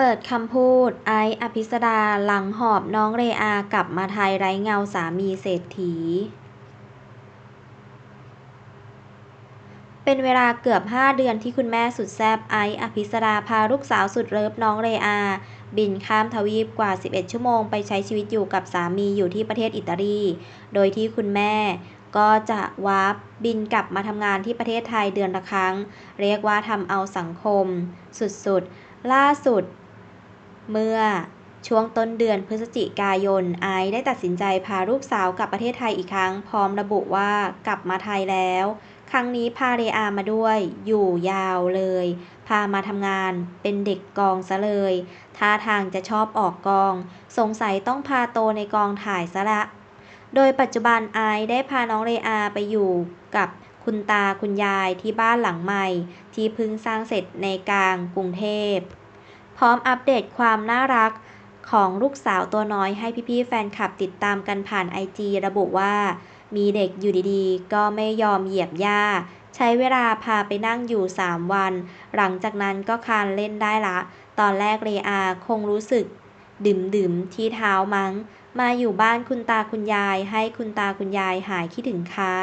เปิดคำพูด ไอซ์ อภิสดา หลังหอบน้องเรอากลับมาไทยไร้เงาสามีเศรษฐี เป็นเวลาเกือบ 5 เดือนที่คุณแม่สุดแซบไอซ์ อภิสดาพาลูกสาวสุดเลิฟน้องเรอา บินข้ามทวีปกว่า 11 ชั่วโมงไปใช้ชีวิตอยู่กับสามีอยู่ที่ประเทศอิตาลี โดยที่คุณแม่ก็จะวาร์ปบินกลับมาทำงานที่ประเทศไทยเดือนละครั้ง เรียกว่าทำเอาสังคม สุดๆ ล่าสุด เมื่อช่วงต้นเดือนพฤศจิกายน ไอซ์ได้ตัดสินใจพาลูกสาวกลับประเทศไทยอีกครั้ง พร้อมระบุว่ากลับมาไทยแล้ว ครั้งนี้พาเรอามาด้วย อยู่ยาวเลย พามาทำงาน เป็นเด็กกองซะเลย ท่าทางจะชอบออกกอง สงสัยต้องพาโตในกองถ่ายซะละ โดยปัจจุบันไอซ์ได้พาน้องเรอาไปอยู่กับคุณตาคุณยายที่บ้านหลังใหม่ ที่เพิ่งสร้างเสร็จในกลางกรุงเทพ พร้อมอัปเดตความน่ารักของลูกสาวตัวน้อยให้พี่ๆแฟนคลับติดตามกันผ่านไอจีระบุว่า มีเด็กอยู่ดีๆ ก็ไม่ยอมเหยียบหญ้า ใช้เวลาพาไปนั่งอยู่ 3 วัน หลังจากนั้นก็คานเล่นได้ละ ตอนแรกเรอาคงรู้สึก ดื่มๆที่เท้ามั้ง มาอยู่บ้านคุณตาคุณยายให้คุณตาคุณยายหายคิดถึงค่ะ